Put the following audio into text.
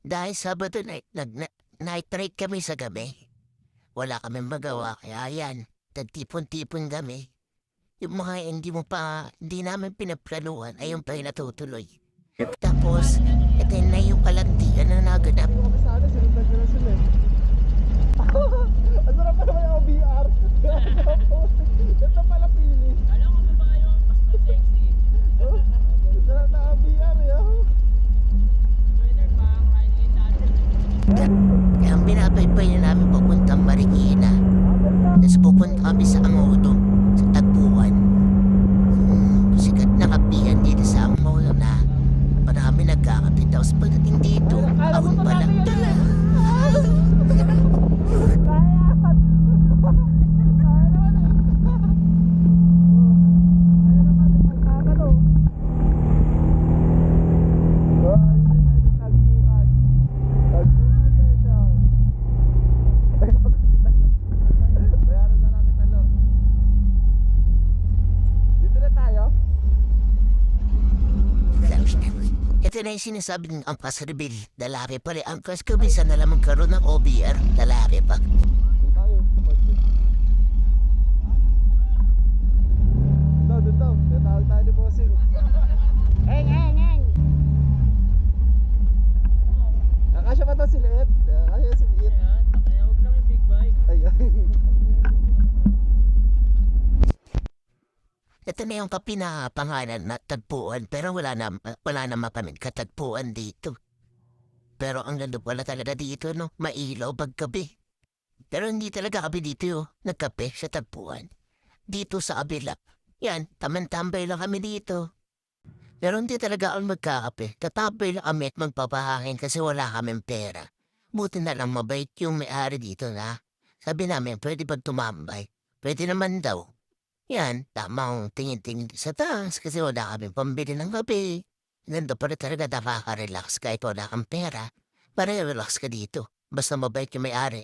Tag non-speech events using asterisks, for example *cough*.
Dahil Sabado night, nag, na, night ride kami sa gabi. Wala kami magawa, kaya yan, nagtipon-tipon kami. Yung mga hindi mo pa, hindi namin pinaplanuhan, ayun pa yung natutuloy. Tapos, ito na yung kalantian na naganap. Sana, sinundan ko na sila. Ang sarap pa naman yung VR. *laughs* Ito pala pili. Alam ko ba yung mas Kaya ang binabaybay na namin papuntang Marikina. Tapos pupunta kami sa Angodo, sa Tagpuan. Hmm, sikat na kapihan dito sa Angodo na marami nagkakapit. Tapos pagdating dito, ahon pa lang. Bayaran na lang kita, lo. Dito na tayo? Ito na yung sinasabi ng Angkas Reveal. Dalabi pa rin. Angkas ko, bisa na lang magkaroon ng OBR. Dalabi pa. Nakasya pa to si Liet. Nakasya si Liet. Ito na yung kapi na tagpuan. Pero wala na, wala na kami katagpuan dito. Pero ang ganda pala talaga dito, no? Mailaw paggabi. Pero hindi talaga kami dito, oh. Nagkape sa tagpuan. Dito sa abila. Yan, tamantambay lang kami dito. Pero hindi talaga ako magkakape. Tatambay lang kami at magpapahangin kasi wala kaming pera. Buti na lang mabait yung may-ari dito na. Sabi namin, pwede ba tumambay? Pwede naman daw. Yan, tamang tingin-tingin sa taas kasi wala kaming pambili ng kape. Ganda pa rin talaga nakaka-relax kahit wala kang pera. Para relax ka dito. Basta mabait yung may-ari.